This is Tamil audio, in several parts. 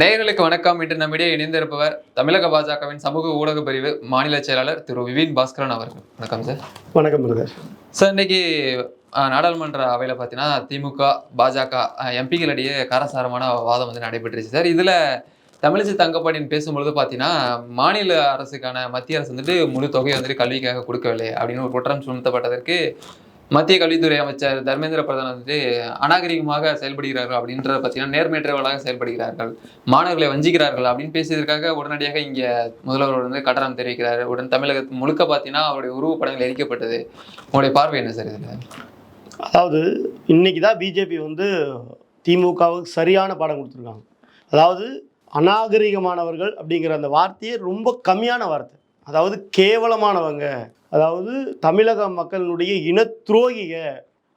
நேயர்களுக்கு வணக்கம். இன்று நம்மிடையே இணைந்திருப்பவர் தமிழக பாஜகவின் சமூக ஊடக பிரிவு மாநில செயலாளர் திரு விபின் பாஸ்கரன் அவர்கள். வணக்கம் சார். வணக்கம் பிரதர் சார் இன்னைக்கு நாடாளுமன்ற அவையில் பார்த்தீங்கன்னா திமுக பாஜக எம்பிகளிடையே காரசாரமான வாதம் வந்து நடைபெற்றுச்சு சார். இதில் தமிழிசை தங்கப்பாண்டியன் பேசும்பொழுது பார்த்தீங்கன்னா மாநில அரசுக்கான மத்திய அரசு வந்துட்டு முழு தொகையை வந்துட்டு கல்விக்காக கொடுக்கவில்லை அப்படின்னு ஒரு குற்றம் சுமத்தப்பட்டதற்கு மத்திய கல்வித்துறை அமைச்சர் தர்மேந்திர பிரதான் வந்துட்டு அநாகரிகமாக செயல்படுகிறார்கள் அப்படின்றத பார்த்தீங்கன்னா நேர்மையற்றவர்களாக செயல்படுகிறார்கள். மாணவர்களை வஞ்சிக்கிறார்கள் அப்படின்னு பேசியதற்காக உடனடியாக இங்கே முதல்வர் வந்து கட்டணம் தெரிவிக்கிறார். உடன் தமிழகத்து முழுக்க பார்த்தீங்கன்னா அவருடைய உருவப்படங்கள் எரிக்கப்பட்டது. உங்களுடைய பார்வை என்ன சார் இதில்? அதாவது இன்னைக்கு தான் பிஜேபி வந்து திமுகவுக்கு சரியான பாடம் கொடுத்துருக்காங்க. அதாவது அநாகரிகமானவர்கள் அப்படிங்கிற அந்த வார்த்தையே ரொம்ப கம்மியான வார்த்தை. அதாவது கேவலமானவங்க. அதாவது தமிழக மக்களினுடைய இனத்துரோகிக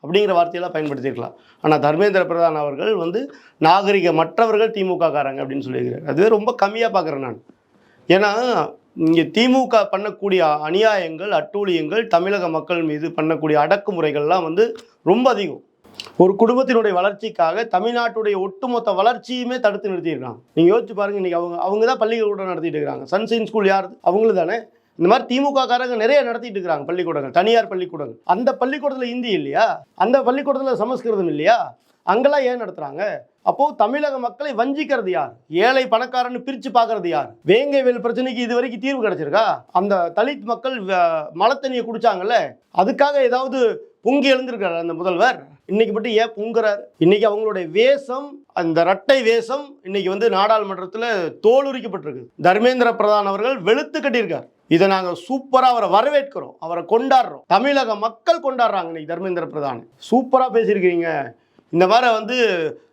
அப்படிங்கிற வார்த்தையெல்லாம் பயன்படுத்தியிருக்கலாம். ஆனால் தர்மேந்திர பிரதான் அவர்கள் வந்து நாகரிகமற்றவர்கள் திமுக காரங்க அப்படின்னு சொல்லியிருக்கிறார். அதுவே ரொம்ப கம்மியாக பார்க்குறேன் நான். ஏன்னா இங்கே திமுக பண்ணக்கூடிய அநியாயங்கள் அட்டூழியங்கள் தமிழக மக்கள் மீது பண்ணக்கூடிய அடக்குமுறைகள்லாம் வந்து ரொம்ப அதிகம். ஒரு குடும்பத்தினுடைய வளர்ச்சிக்காக தமிழ்நாட்டுடைய ஒட்டுமொத்த வளர்ச்சியுமே தடுத்து நிறுத்தியிருக்காங்க நீங்கள் யோசிச்சு பாருங்க இன்னைக்கு அவங்க அவங்க தான் பள்ளிக்கூடம் நடத்திட்டு இருக்கிறாங்க. சன்சைன் ஸ்கூல் யார்? அவங்களும் தானே. இந்த மாதிரி திமுக காரங்க நிறைய நடத்திட்டு இருக்கிறாங்க பள்ளிக்கூடங்கள் தனியார் பள்ளிக்கூடங்கள். அந்த பள்ளிக்கூடத்தில் ஹிந்தி இல்லையா? அந்த பள்ளிக்கூடத்தில் சமஸ்கிருதம் இல்லையா? அங்கெல்லாம் ஏன் நடத்துறாங்க? அப்போ தமிழக மக்களை வஞ்சிக்கிறது யார்? ஏழை பணக்காரன்னு பிரிச்சு பார்க்கறது யார்? வேங்கை வேல் பிரச்சனைக்கு இது வரைக்கும் தீர்வு கிடைச்சிருக்கா? அந்த தலித் மக்கள் வ- மலத்தண்ணியை குடிச்சாங்கல்ல? அதுக்காக ஏதாவது பொங்கி எழுந்திருக்காரு அந்த முதல்வர். இன்னைக்கு மட்டும் ஏன் பொங்குறார்? இன்னைக்கு அவங்களுடைய வேஷம் அந்த இரட்டை வேஷம் இன்னைக்கு வந்து நாடாளுமன்றத்தில் தோலுரிக்கப்பட்டிருக்கு. தர்மேந்திர பிரதான் அவர்கள் வெளுத்து கட்டியிருக்கார். இதை நாங்கள் சூப்பராக அவரை வரவேற்கிறோம் அவரை கொண்டாடுறோம். தமிழக மக்கள் கொண்டாடுறாங்க இன்னைக்கு தர்மேந்திர பிரதான். சூப்பராக பேசியிருக்கிறீங்க. இந்த மாதிரி வந்து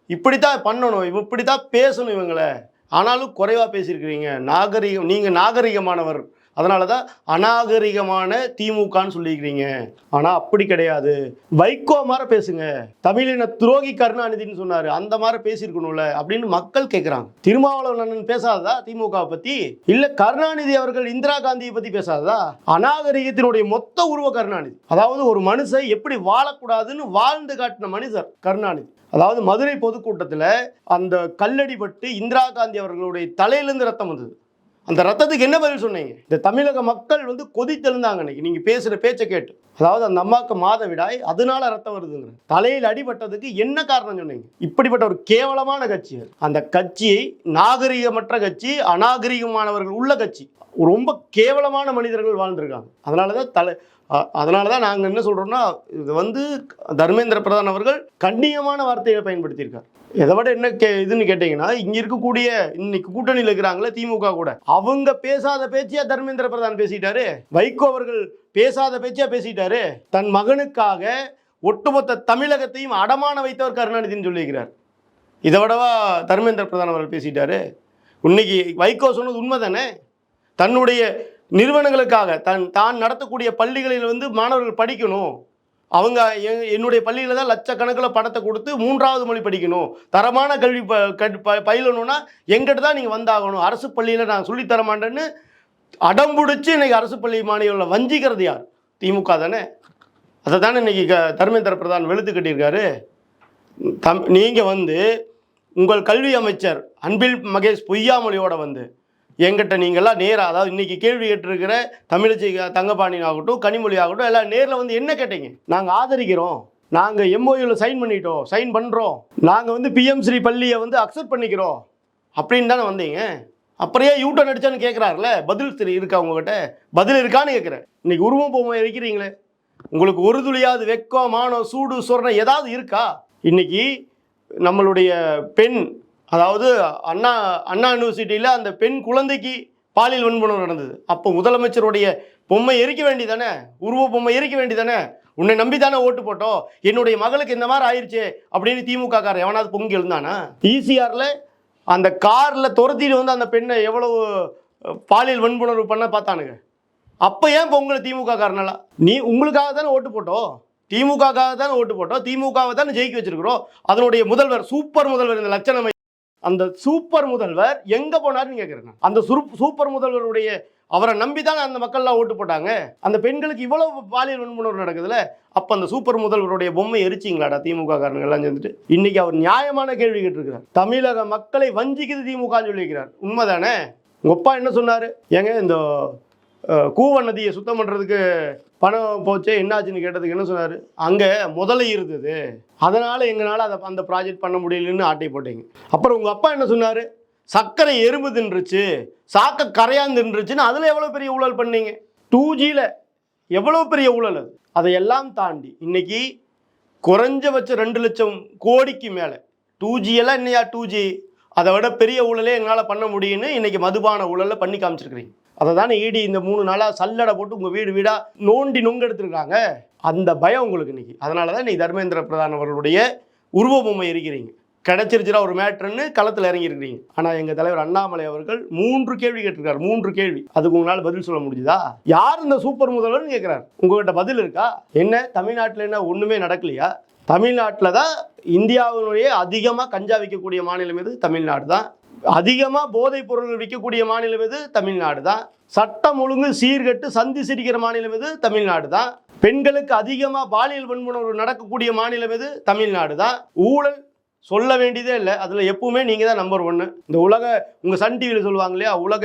இப்படித்தான் பண்ணணும் இப்படி தான் பேசணும் இவங்களை. ஆனாலும் குறைவாக பேசியிருக்கிறீங்க. நாகரிகம் நீங்கள் நாகரிகமானவர். அதனால தான் அநாகரிகமான திமுகன்னு சொல்லியிருக்கிறீங்க. ஆனால் அப்படி கிடையாது. வைகோ மாதிரி பேசுங்க. தமிழின துரோகி கருணாநிதின்னு சொன்னார். அந்த மாதிரி பேசியிருக்கணும்ல அப்படின்னு மக்கள் கேட்குறாங்க திருமாவளவன் அண்ணன் பேசாததா திமுக பற்றி இல்லை கருணாநிதி அவர்கள் இந்திரா காந்தியை பற்றி பேசாததா? அநாகரிகத்தினுடைய மொத்த உருவ கருணாநிதி. அதாவது ஒரு மனுஷன் எப்படி வாழக்கூடாதுன்னு வாழ்ந்து காட்டின மனிதர் கருணாநிதி. அதாவது மதுரை பொதுக்கூட்டத்தில் அந்த கல்லடிபட்டு இந்திரா காந்தி அவர்களுடைய தலையிலிருந்து ரத்தம் வந்தது. அந்த ரத்தத்துக்கு என்ன பதில் சொன்னீங்க? இந்த தமிழக மக்கள் வந்து கொதித்தெழுந்தாங்க இன்னைக்கு நீங்க பேசுற பேச்சை கேட்டு. அதாவது அந்த அம்மாவுக்கு மாதவிடாய் அதனால ரத்தம் வருதுங்கிற. தலையில் அடிபட்டதுக்கு என்ன காரணம் சொன்னீங்க? இப்படிப்பட்ட ஒரு கேவலமான கட்சி அந்த கட்சியை நாகரிகமற்ற கட்சி அநாகரிகமானவர்கள் உள்ள கட்சி. ரொம்ப கேவலமான மனிதர்கள் வாழ்ந்திருக்காங்க. அதனால தான் தலை அதனால தான் நாங்கள் என்ன சொல்கிறோம்னா இது வந்து தர்மேந்திர பிரதான் அவர்கள் கண்ணியமான வார்த்தையை பயன்படுத்தியிருக்கார். இதை விட என்ன கே இதுன்னு கேட்டிங்கன்னா இங்கே இருக்கக்கூடிய இன்னைக்கு கூட்டணியில் இருக்கிறாங்களே திமுக கூட. அவங்க பேசாத பேச்சியாக தர்மேந்திர பிரதான் பேசிட்டாரு? வைகோ அவர்கள் பேசாத பேச்சியாக பேசிட்டாரு? தன் மகனுக்காக ஒட்டுமொத்த தமிழகத்தையும் அடமான வைத்தவர் கருணாநிதினு சொல்லியிருக்கிறார். இதை விடவா தர்மேந்திர பிரதான் அவர்கள் பேசிட்டாரு? இன்னைக்கு வைகோ சொன்னது உண்மை தானே தன்னுடைய நிறுவனங்களுக்காக. தன் தான் நடத்தக்கூடிய பள்ளிகளில் வந்து மாணவர்கள் படிக்கணும். அவங்க எ- என்னுடைய பள்ளியில் தான் லட்சக்கணக்கில் பணத்தை கொடுத்து மூன்றாவது மொழி படிக்கணும். தரமான கல்வி ப கட் ப பயிலணும்னா எங்கிட்ட தான் நீங்கள் வந்தாகணும். அரசு பள்ளியில் நான் சொல்லித்தர மாட்டேன்னு அடம் இன்றைக்கி அரசு பள்ளி மாணவர்களை வஞ்சிக்கிறது யார்? திமுக தானே? அதை தானே இன்றைக்கி க தர்மேந்திர பிரதான் வெளுத்து கட்டியிருக்காரு. தம் நீங்கள் வந்து உங்கள் கல்வி அமைச்சர் அன்பில் மகேஷ் பொய்யாமொழியோட வந்து எங்கிட்ட நீங்கள்லாம் நேராக அதாவது இன்னைக்கு கேள்வி கேட்டிருக்கிற தமிழச்சி தங்கபாண்டியன் ஆகட்டும் கனிமொழி ஆகட்டும் எல்லாம் நேரில் வந்து என்ன கேட்டீங்க? நாங்கள் ஆதரிக்கிறோம். நாங்கள் எம்ஓயூவில் சைன் பண்ணிட்டோம் சைன் பண்ணுறோம் நாங்கள் வந்து பிஎம் ஸ்ரீ பள்ளியை வந்து அக்செப்ட் பண்ணிக்கிறோம். அப்படின்னு தானே வந்தீங்க? அப்புறையே யூட்டன் அடிச்சான்னு கேட்குறாருல பதில் சரி இருக்கா உங்ககிட்ட? பதில் இருக்கான்னு கேட்குறேன் இன்றைக்கி உருவம் பொம்மை இருக்கிறீங்களே. உங்களுக்கு ஒரு துளியாவது வெக்கம் மானம் சூடு சொரணம் ஏதாவது இருக்கா? இன்றைக்கி நம்மளுடைய பெண் அதாவது அண்ணா அண்ணா யூனிவர்சிட்டியில் அந்த பெண் குழந்தைக்கு பாலியல் வன்புணர்வு நடந்தது. அப்போ முதலமைச்சருடைய பொம்மை எரிக்க வேண்டிதானே? உருவ பொம்மை எரிக்க வேண்டியதானே உன்னை நம்பி தானே ஓட்டு போட்டோம்? என்னுடைய மகளுக்கு இந்த மாதிரி ஆயிடுச்சு அப்படின்னு திமுக காரன் எவனாவது பொங்கி எழுந்தானா? ஈசிஆரில் அந்த காரில் துரத்திட்டு வந்து அந்த பெண்ணை எவ்வளவு பாலியல் வன்புணர்வு பண்ண பார்த்தானுங்க. அப்போ ஏன் பொங்கல் திமுக காரனெல்லாம்? நீ உங்களுக்காக தானே ஓட்டு போட்டோம். திமுகக்காக தானே ஓட்டு போட்டோம். திமுகவை தானே ஜெயிக்க வச்சிருக்கிறோம். அதனுடைய முதல்வர் சூப்பர் முதல்வர் இந்த லட்சணம் அந்த சூப்பர் முதல்வர் எங்க போனாருன்னு கேட்குறேன் அந்த சூப்பர் முதல்வருடைய அவரை நம்பி தானே அந்த மக்கள்லாம் ஓட்டு போட்டாங்க? அந்த பெண்களுக்கு இவ்வளவு பாலியல் வன்முறை நடக்குதுல்ல அப்போ அந்த சூப்பர் முதல்வருடைய பொம்மை எரிச்சிங்களாடா திமுக காரங்க எல்லாம் சேர்ந்துட்டு? இன்னைக்கு அவர் நியாயமான கேள்வி கேட்டிருக்கிறார். தமிழக மக்களை வஞ்சிக்குது திமுகன்னு சொல்லியிருக்கிறார். உண்மைதானே? உங்க அப்பா என்ன சொன்னாரு? ஏங்க இந்த கூவ நதியை சுத்தம் பண்ணுறதுக்கு பணம் போச்சே என்னாச்சுன்னு கேட்டதுக்கு என்ன சொன்னார்? அங்கே முதலை இருந்தது. அதனால் எங்களால் அதை அந்த ப்ராஜெக்ட் பண்ண முடியலன்னு ஆட்டை போட்டீங்க. அப்புறம் உங்கள் அப்பா என்ன சொன்னார்? சர்க்கரை எறும்பு தின்றுச்சு சாக்க கரையான் தின்றுச்சுன்னு அதில் எவ்வளோ பெரிய ஊழல் பண்ணீங்க? டூ ஜியில் எவ்வளோ பெரிய ஊழல் அது? அதையெல்லாம் தாண்டி இன்றைக்கி குறைஞ்சபட்ச ரெண்டு லட்சம் கோடிக்கு மேலே டூ ஜியெல்லாம் என்னையா டூ ஜி அதை விட பெரிய ஊழலே எங்களால் பண்ண முடியும்னு இன்றைக்கி மதுபான ஊழலை பண்ணி காமிச்சிருக்கிறீங்க. அதை தானே ஈடி இந்த மூணு நாளாக சல்லடை போட்டு உங்கள் வீடு வீடாக நோண்டி நொங்கு எடுத்திருக்காங்க. அந்த பயம் உங்களுக்கு இன்னைக்கு. அதனால தான் நீ தர்மேந்திர பிரதான் அவர்களுடைய உருவ பொம்மை இருக்கிறீங்க கிடைச்சிருச்சுனா ஒரு மேட்ருன்னு களத்தில் இறங்கியிருக்கிறீங்க. ஆனால் எங்கள் தலைவர் அண்ணாமலை அவர்கள் மூன்று கேள்வி கேட்டிருக்காரு. மூன்று கேள்வி. அதுக்கு உங்களால் பதில் சொல்ல முடியுதா யார் இந்த சூப்பர் முதல்வர்னு கேட்குறாரு உங்ககிட்ட பதில் இருக்கா? என்ன? தமிழ்நாட்டில் என்ன ஒன்றுமே நடக்கலையா? தமிழ்நாட்டில் தான் இந்தியாவினுடைய அதிகமாக கஞ்சா விற்கக்கூடிய மாநிலம் எது? தமிழ்நாடு தான் அதிகமாக போதைப் பொருள்கள் விற்கக்கூடிய மாநிலம் எது? தமிழ்நாடு தான். சட்டம் ஒழுங்கு சீர்கெட்டு சந்தி சிரிக்கிற மாநிலம் எது? தமிழ்நாடு தான். பெண்களுக்கு அதிகமாக பாலியல் வன்முறை நடக்கக்கூடிய மாநிலம் எது? தமிழ்நாடு தான். ஊழல் சொல்ல வேண்டியதே இல்லை. அதில் எப்பவுமே நீங்கள் தான் நம்பர் ஒன்று இந்த உலக உங்கள் சன் டிவியில் சொல்லுவாங்க இல்லையா? உலக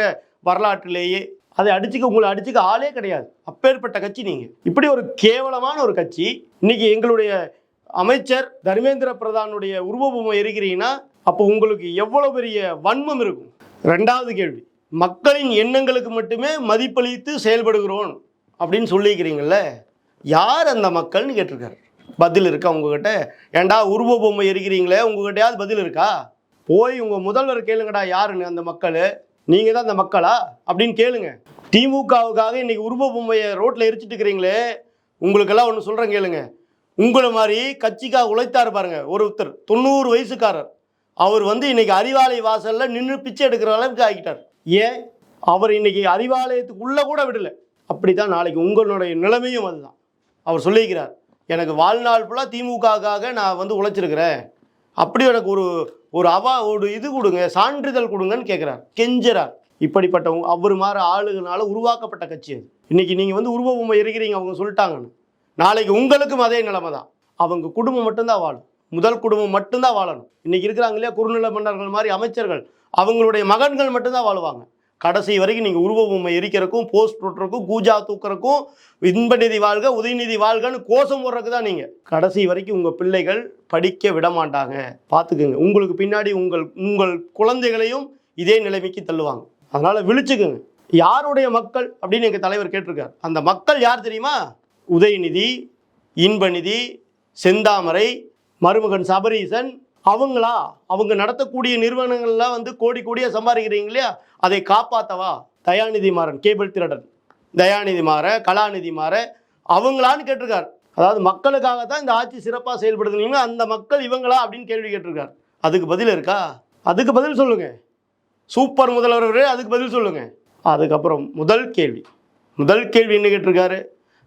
வரலாற்றிலேயே. அதை அடிச்சுக்க உங்களை அடிச்சுக்க ஆளே கிடையாது. அப்பேற்பட்ட கட்சி நீங்கள் இப்படி ஒரு கேவலமான ஒரு கட்சி. இன்னைக்கு எங்களுடைய அமைச்சர் தர்மேந்திர பிரதானுடைய உருவபொம்மை இருக்கிறீங்கன்னா அப்போ உங்களுக்கு எவ்வளோ பெரிய வன்மம் இருக்கும்? ரெண்டாவது கேள்வி மக்களின் எண்ணங்களுக்கு மட்டுமே மதிப்பளித்து செயல்படுகிறோம் அப்படின்னு சொல்லியிருக்கிறீங்கள யார் அந்த மக்கள்னு கேட்டிருக்காரு? பதில் இருக்கா உங்ககிட்ட? ஏண்டா உருவ பொம்மை இருக்கிறீங்களே உங்ககிட்டயாவது பதில் இருக்கா? போய் உங்கள் முதல்வர் கேளுங்கடா யாருன்னு அந்த மக்கள். நீங்கள் தான் அந்த மக்களா? அப்படின்னு கேளுங்க. திமுகவுக்காக இன்னைக்கு உருவ பொம்மையை ரோட்டில் எரிச்சிட்டு இருக்கிறீங்களே உங்களுக்கெல்லாம் ஒன்று சொல்கிறேன் கேளுங்க. உங்களை மாதிரி கட்சிக்காக உழைத்தார் பாருங்க ஒருத்தர் தொண்ணூறு வயசுக்காரர். அவர் வந்து இன்னைக்கு அறிவாலய வாசலில் நின்று பிச்சை எடுக்கிற அளவுக்கு ஆகிட்டார். ஏன்? அவர் இன்னைக்கு அறிவாலயத்துக்குள்ள கூட விடலை. அப்படி தான் நாளைக்கு உங்களுடைய நிலைமையும் அதுதான். அவர் சொல்லியிருக்கிறார் எனக்கு வாழ்நாள் ஃபுல்லாக திமுகவுக்காக நான் வந்து உழைச்சிருக்கிறேன். அப்படி எனக்கு ஒரு ஒரு அவா ஒரு இது கொடுங்க சான்றிதழ் கொடுங்கன்னு கேட்குறார் கெஞ்சரார் இப்படிப்பட்டவங்க அவர் மாதிரி ஆளுகளால் உருவாக்கப்பட்ட கட்சி அது. இன்றைக்கி நீங்கள் வந்து உருவ பொம்மை இருக்கிறீங்க அவங்க சொல்லிட்டாங்கன்னு. நாளைக்கு உங்களுக்கும் அதே நிலைமை தான் அவங்க குடும்பம் மட்டும்தான் வாழும். முதல் குடும்பம் மட்டும்தான் வாழணும். இன்னைக்கு இருக்கிறாங்க இல்லையா குறுநில மன்னர்கள் மாதிரி அமைச்சர்கள் அவங்களுடைய மகன்கள் மட்டும்தான் வாழுவாங்க. கடைசி வரைக்கும் நீங்கள் உருவ பொம்மை எரிக்கிறக்கும் போஸ்ட் போட்டுறக்கும் கூஜா தூக்குறக்கும் இன்பநிதி வாழ்க உதயநிதி வாழ்கன்னு கோஷம் போடுறதுக்கு தான் நீங்கள் கடைசி வரைக்கும் உங்கள் பிள்ளைகள் படிக்க விட மாட்டாங்க பார்த்துக்குங்க. உங்களுக்கு பின்னாடி உங்கள் உங்கள் குழந்தைகளையும் இதே நிலைமைக்கு தள்ளுவாங்க. அதனால் விழிச்சுக்குங்க. யாருடைய மக்கள் அப்படின்னு எங்கள் தலைவர் கேட்டிருக்கார். அந்த மக்கள் யார் தெரியுமா? உதயநிதி இன்பநிதி செந்தாமரை மருமகன் சபரீசன் அவங்களா? அவங்க நடத்தக்கூடிய நிறுவனங்கள்லாம் வந்து கோடி கோடியாக சம்பாதிக்கிறீங்க இல்லையா? அதை காப்பாத்தவா? தயாநிதி மாறன் கேபிள் திருடன். தயாநிதி மாற கலாநிதி மாற அவங்களான்னு கேட்டிருக்கார். அதாவது மக்களுக்காக தான் இந்த ஆட்சி சிறப்பாக செயல்படுதுனீங்க அந்த மக்கள் இவங்களா அப்படின்னு கேள்வி கேட்டிருக்கார். அதுக்கு பதில் இருக்கா? அதுக்கு பதில் சொல்லுங்க. சூப்பர் முதல்வர் அதுக்கு பதில் சொல்லுங்க. அதுக்கப்புறம் முதல் கேள்வி. முதல் கேள்வி என்ன கேட்டிருக்காரு?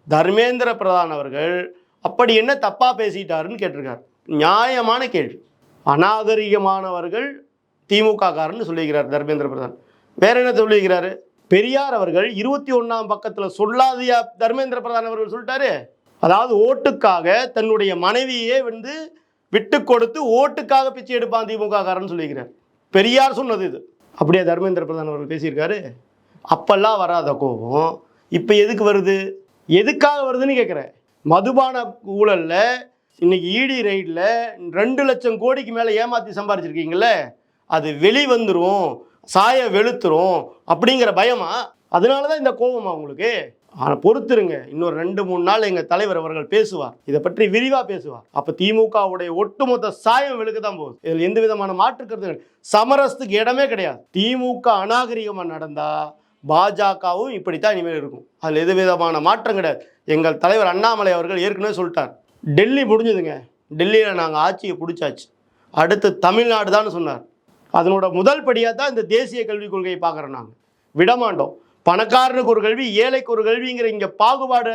தர்மேந்திர பிரதான் அவர்கள் அப்படி என்ன தப்பாக பேசிட்டாருன்னு கேட்டிருக்காரு. நியாயமான கேள்வி. அநாகரிகமானவர்கள் திமுக காரன்னு சொல்லியிருக்கிறார் தர்மேந்திர பிரதான். வேற என்ன சொல்லியிருக்கிறாரு? பெரியார் அவர்கள் இருபத்தி ஒன்றாம் பக்கத்தில் சொல்லாதியா தர்மேந்திர பிரதான் அவர்கள் சொல்லிட்டாரு? அதாவது ஓட்டுக்காக தன்னுடைய மனைவியே வந்து விட்டு கொடுத்து ஓட்டுக்காக பிச்சை எடுப்பான் திமுக காரன்னு சொல்லியிருக்கிறார். பெரியார் சொன்னது இது. அப்படியே தர்மேந்திர பிரதான் அவர்கள் பேசியிருக்காரு. அப்பெல்லாம் வராத கோபம். இப்போ எதுக்கு வருது? எதுக்காக வருதுன்னு கேட்குறேன் மதுபான ஊழலில் இன்னைக்கு இடி ரைடில் ரெண்டு லட்சம் கோடிக்கு மேலே ஏமாற்றி சம்பாரிச்சிருக்கீங்கள அது வெளி வந்துடும் சாய வெளுத்துரும் அப்படிங்கிற பயமா? அதனால தான் இந்த கோபமா உங்களுக்கு? ஆனால் பொறுத்துருங்க. இன்னொரு ரெண்டு மூணு நாள் எங்கள் தலைவர் அவர்கள் பேசுவார். இதை பற்றி விரிவாக பேசுவார். அப்போ திமுகவுடைய ஒட்டுமொத்த சாயம் வெளுக்க தான் போகுது. இதில் எந்த விதமான மாற்று கருத்து கிடையாது. சமரசத்துக்கு இடமே கிடையாது. திமுக அநாகரிகமாக நடந்தால் பாஜகவும் இப்படித்தான் இனிமேல் இருக்கும். அதில் எது விதமான மாற்றம் கிடையாது. எங்கள் தலைவர் அண்ணாமலை அவர்கள் ஏற்கனவே சொல்லிட்டார். டெல்லி முடிஞ்சதுங்க. டெல்லியில் நாங்கள் ஆட்சியை பிடிச்சாச்சு. அடுத்து தமிழ்நாடு தான் சொன்னார். அதனோட முதல் படியாக தான் இந்த தேசிய கல்விக் கொள்கையை பார்க்குறோம் நாங்கள் விடமாட்டோம். பணக்காரனுக்கு ஒரு கல்வி ஏழைக்கு ஒரு கல்விங்கிற இங்கே பாகுபாடு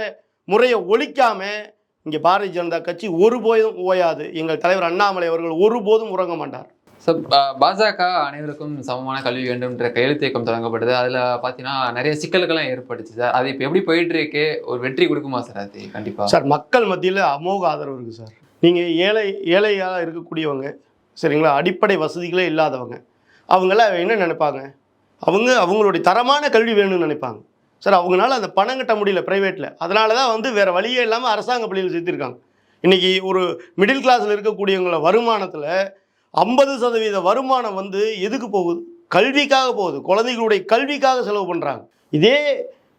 முறையை ஒழிக்காமல் இங்கே பாரதிய ஜனதா கட்சி ஒருபோதும் ஓயாது. எங்கள் தலைவர் அண்ணாமலை அவர்கள் ஒருபோதும் உறங்க மாட்டார். So, பா- பாஜக அனைவருக்கும் சமமான கல்வி வேண்டும்ன்ற கையெழுத்து இயக்கம் தொடங்கப்பட்டது. அதுல பாத்தீங்கன்னா நிறைய சிக்கல்கள்லாம் ஏற்பட்டுச்சு சார். அது இப்போ எப்படி போயிட்டுருக்கு ஒரு வெற்றி கொடுக்குமா சார் அது கண்டிப்பா? சார் மக்கள் மத்தியில் அமோக ஆதரவு இருக்குது சார். நீங்கள் ஏழை ஏழையாக இருக்கக்கூடியவங்க சரிங்களா அடிப்படை வசதிகளே இல்லாதவங்க அவங்களாம் என்ன நினைப்பாங்க? அவங்க அவங்களுடைய தரமான கல்வி வேணும்னு நினைப்பாங்க. சார் அவங்களால அந்த பணம் கட்ட முடியல ப்ரைவேட்டில் அதனால தான் வந்து வேறு வழியே இல்லாமல் அரசாங்க பள்ளியில் சேர்த்திருக்காங்க. இன்றைக்கி ஒரு மிடில் கிளாஸில் இருக்கக்கூடியவங்கள வருமானத்தில் ஐம்பது சதவீத வருமானம் வந்து எதுக்கு போகுது? கல்விக்காக போகுது. குழந்தைகளுடைய கல்விக்காக செலவு பண்ணுறாங்க இதே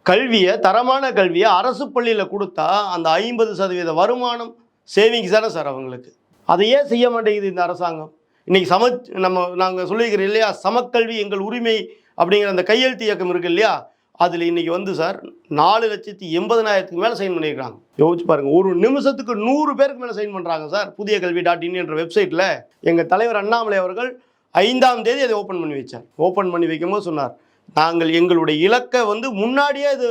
கல்வியை தரமான கல்வியை அரசு பள்ளியில் கொடுத்தா அந்த ஐம்பது சதவீத வருமானம் சேவிங்ஸ் தானே சார் அவங்களுக்கு. அதை ஏன் செய்ய மாட்டேங்குது இந்த அரசாங்கம்? இன்றைக்கி சம நம்ம நாங்கள் சொல்லியிருக்கிறோம் இல்லையா? சமக்கல்வி எங்கள் உரிமை அப்படிங்கிற அந்த கையெழுத்து இயக்கம் இருக்குது இல்லையா? அதில் இன்னைக்கு வந்து சார் நாலு லட்சத்தி எண்பதனாயிரத்துக்கு மேலே சைன் பண்ணியிருக்காங்க யோசிச்சு பாருங்க ஒரு நிமிஷத்துக்கு நூறு பேருக்கு மேலே சைன் பண்ணுறாங்க சார். புதிய கல்வி டாட் இன் என்ற வெப்சைட்டில் எங்கள் தலைவர் அண்ணாமலை அவர்கள் ஐந்தாம் தேதி அதை ஓப்பன் பண்ணி வச்சார். ஓப்பன் பண்ணி வைக்கும்போது சொன்னார் நாங்கள் எங்களுடைய இலக்கை வந்து முன்னாடியே இது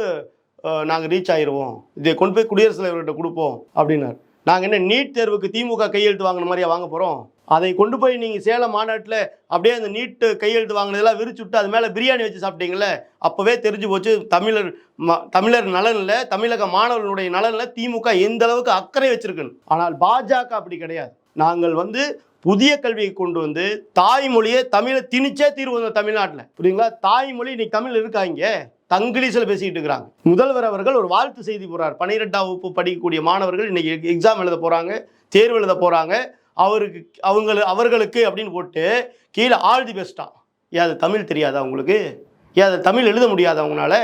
நாங்கள் ரீச் ஆயிடுவோம் இதை கொண்டு போய் குடியரசுத் தலைவர்கிட்ட கொடுப்போம். அப்படின்னார். நாங்கள் என்ன நீட் தேர்வுக்கு திமுக கையெழுத்து வாங்கின மாதிரியா வாங்க போகிறோம் அதை கொண்டு போய் நீங்கள் சேலம் மாநாட்டில் அப்படியே அந்த நீட்டு கையெழுத்து வாங்கினதெல்லாம் விரிச்சு விட்டு அது மேலே பிரியாணி வச்சு சாப்பிட்டீங்களே அப்போவே தெரிஞ்சு போச்சு தமிழர் ம தமிழர் நலனில் தமிழக மாணவர்களுடைய நலனில் திமுக எந்த அளவுக்கு அக்கறை வச்சிருக்குன்னு. ஆனால் பாஜக அப்படி கிடையாது. நாங்கள் வந்து புதிய கல்வியை கொண்டு வந்து தாய்மொழியை தமிழை திணிச்சே தீர்வு தமிழ்நாட்டில். புரியுங்களா? தாய்மொழி இன்னைக்கு தமிழ் இருக்காங்க தங்கிலீஷில் பேசிக்கிட்டு இருக்கிறாங்க. முதல்வர் அவர்கள் ஒரு வாழ்த்து செய்தி போகிறார் பன்னிரெண்டாம் வகுப்பு படிக்கக்கூடிய மாணவர்கள் இன்னைக்கு எக்ஸாம் எழுத போகிறாங்க தேர்வு எழுத போகிறாங்க அவருக்கு அவங்களு அவர்களுக்கு அப்படின்னு போட்டு கீழே ஆல் தி பெஸ்டா ஏன் அது தமிழ் தெரியாதா உங்களுக்கு? ஏன் அது தமிழ் எழுத முடியாதா அவங்களால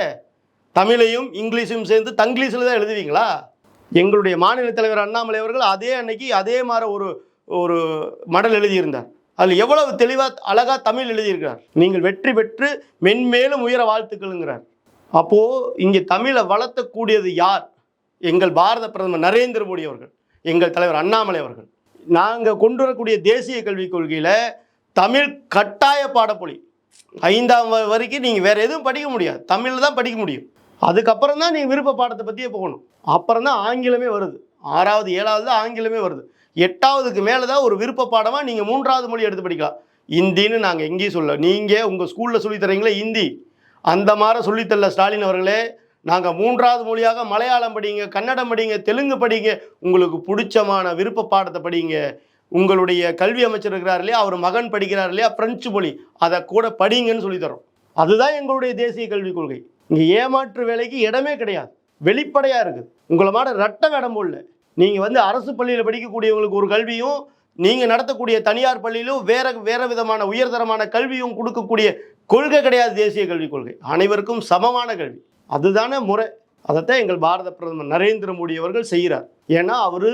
தமிழையும் இங்கிலீஷும் சேர்ந்து தங்கிலீஷில் தான் எழுதுவீங்களா? எங்களுடைய மாநில தலைவர் அண்ணாமலை அவர்கள் அதே அன்னைக்கு அதே மாதிரி ஒரு ஒரு மடல் எழுதியிருந்தார். அதில் எவ்வளவு தெளிவாக அழகாக தமிழ் எழுதியிருக்கிறார். நீங்கள் வெற்றி பெற்று மென்மேலும் உயர வாழ்த்துக்கள்ங்கிறார். அப்போது இங்கே தமிழை வளர்த்தக்கூடியது யார்? எங்கள் பாரத பிரதமர் நரேந்திர மோடி அவர்கள் எங்கள் தலைவர் அண்ணாமலை அவர்கள். நாங்கள் கொண்டு வரக்கூடிய தேசிய கல்விக் கொள்கையில் தமிழ் கட்டாய பாடப்பொழி. ஐந்தாம் வரைக்கும் நீங்கள் வேறு எதுவும் படிக்க முடியாது. தமிழில் தான் படிக்க முடியும். அதுக்கப்புறம் தான் நீங்கள் விருப்ப பாடத்தை பற்றியே போகணும். அப்புறம் தான் ஆங்கிலமே வருது. ஆறாவது ஏழாவது தான் ஆங்கிலமே வருது. எட்டாவதுக்கு மேலே தான் ஒரு விருப்ப பாடமாக நீங்கள் மூன்றாவது மொழி எடுத்து படிக்கலாம். ஹிந்தின்னு நாங்கள் எங்கேயும் சொல்ல நீங்கள் உங்கள் ஸ்கூலில் சொல்லித் தரீங்களே ஹிந்தி அந்த மாதிரி சொல்லித்தரல ஸ்டாலின் அவர்களே. நாங்கள் மூன்றாவது மொழியாக மலையாளம் படிங்க கன்னடம் படிங்க தெலுங்கு படிங்க உங்களுக்கு பிடிச்சமான விருப்ப பாடத்தை படிங்க. உங்களுடைய கல்வி அமைச்சர் இருக்கிறார் இல்லையா அவர் மகன் படிக்கிறார் இல்லையா பிரெஞ்சு மொழி அதை கூட படிங்கன்னு சொல்லி தரோம். அதுதான் எங்களுடைய தேசிய கல்விக் கொள்கை. இங்கே ஏமாற்று வேலைக்கு இடமே கிடையாது. வெளிப்படையாக இருக்குது. உங்களை மாட ரட்ட வேடம் போடல. நீங்கள் வந்து அரசு பள்ளியில் படிக்கக்கூடியவங்களுக்கு ஒரு கல்வியும் நீங்கள் நடத்தக்கூடிய தனியார் பள்ளியிலும் வேற வேற விதமான உயர்தரமான கல்வியும் கொடுக்கக்கூடிய கொள்கை கிடையாது தேசிய கல்விக் கொள்கை. அனைவருக்கும் சமமான கல்வி. அதுதானே முறை. அதைத்தான் எங்கள் பாரத பிரதமர் நரேந்திர மோடி அவர்கள் செய்கிறார். ஏன்னா அவர்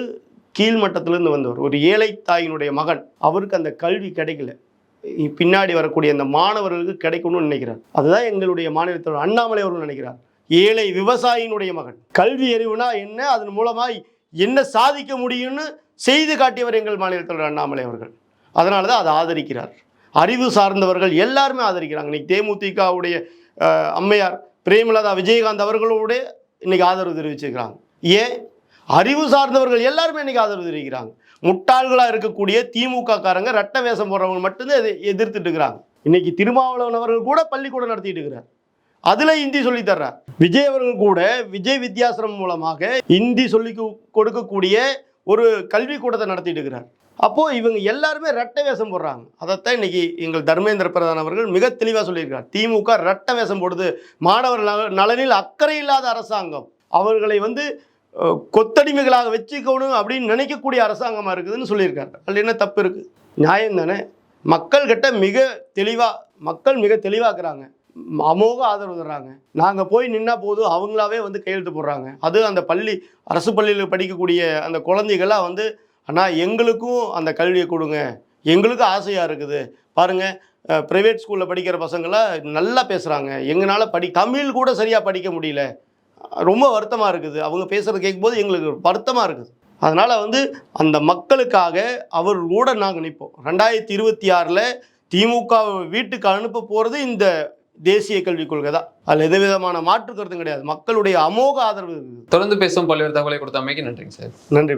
கீழ்மட்டத்திலிருந்து வந்தவர். ஒரு ஏழை தாயினுடைய மகன். அவருக்கு அந்த கல்வி கிடைக்கல. பின்னாடி வரக்கூடிய அந்த மாணவர்களுக்கு கிடைக்கணும்னு நினைக்கிறார். அதுதான் எங்களுடைய மாநிலத்தோட அண்ணாமலை அவர்கள் நினைக்கிறார். ஏழை விவசாயினுடைய மகன். கல்வி அறிவுனா என்ன? அதன் மூலமாக என்ன சாதிக்க முடியும்னு செய்து காட்டியவர் எங்கள் மாநிலத்தோட அண்ணாமலை அவர்கள். அதனால தான் அதை ஆதரிக்கிறார். அறிவு சார்ந்தவர்கள் எல்லாருமே ஆதரிக்கிறாங்க. இன்னைக்கு தேமுதிகவுடைய அம்மையார் பிரேமலதா விஜயகாந்த் அவர்களோட இன்னைக்கு ஆதரவு தெரிவிச்சிருக்கிறாங்க. ஏன்? அறிவு சார்ந்தவர்கள் எல்லாருமே இன்னைக்கு ஆதரவு தெரிவிக்கிறாங்க. முட்டாள்களாக இருக்கக்கூடிய திமுக காரங்க ரெட்ட வேஷம் போடுறவங்க மட்டும்தான் இதை எதிர்த்துட்டு இருக்கிறாங்க. இன்னைக்கு திருமாவளவன் அவர்கள் கூட பள்ளிக்கூடம் நடத்திட்டு இருக்கிறார். அதுல இந்தி சொல்லி தர்றார். விஜய் அவர்கள் கூட விஜய் வித்யாசிரமம் மூலமாக இந்தி சொல்லி கொடுக்கக்கூடிய ஒரு கல்வி கூடத்தை நடத்திட்டு இருக்கிறார். அப்போது இவங்க எல்லாருமே ரெட்டை வேஷம் போடுறாங்க. அதைத்தான் இன்றைக்கி எங்கள் தர்மேந்திர பிரதான் அவர்கள் மிக தெளிவாக சொல்லியிருக்கார். திமுக ரெட்டை வேஷம் போடுது. மாணவர் நல- நலனில் அக்கறை இல்லாத அரசாங்கம். அவர்களை வந்து கொத்தடிமைகளாக வச்சுக்கணும் அப்படின்னு நினைக்கக்கூடிய அரசாங்கமாக இருக்குதுன்னு சொல்லியிருக்காரு அதில் என்ன தப்பு இருக்குது நியாயம் தானே? மக்கள்கிட்ட மிக தெளிவாக மக்கள் மிக தெளிவாக்குறாங்க. அமோக ஆதரவு தர்றாங்க. நாங்கள் போய் நின்னா போதும் அவங்களாவே வந்து கையெழுத்து போடுறாங்க. அது அந்த பள்ளி அரசு பள்ளியில் படிக்கக்கூடிய அந்த குழந்தைகள்லாம் வந்து அண்ணா எங்களுக்கும் அந்த கல்வியை கொடுங்க. எங்களுக்கும் ஆசையாக இருக்குது. பாருங்கள் ப்ரைவேட் ஸ்கூலில் படிக்கிற பசங்களாம் நல்லா பேசுகிறாங்க எங்களால் படி தமிழ் கூட சரியாக படிக்க முடியல. ரொம்ப வருத்தமாக இருக்குது. அவங்க பேசுகிறத கேட்கும்போது எங்களுக்கு வருத்தமாக இருக்குது. அதனால் வந்து அந்த மக்களுக்காக அவர் கூட நாங்கள் நிற்போம். ரெண்டாயிரத்தி இருபத்தி ஆறில் திமுக வீட்டுக்கு அனுப்ப போகிறது இந்த தேசிய கல்விக் கொள்கை தான். அதில் எந்த விதமான மாற்று கருத்தும் கிடையாது. மக்களுடைய அமோக ஆதரவு தொடர்ந்து பேசும் பல்வேறு தகவலை கொடுத்தமைக்கு நன்றிங்க சார். நன்றி.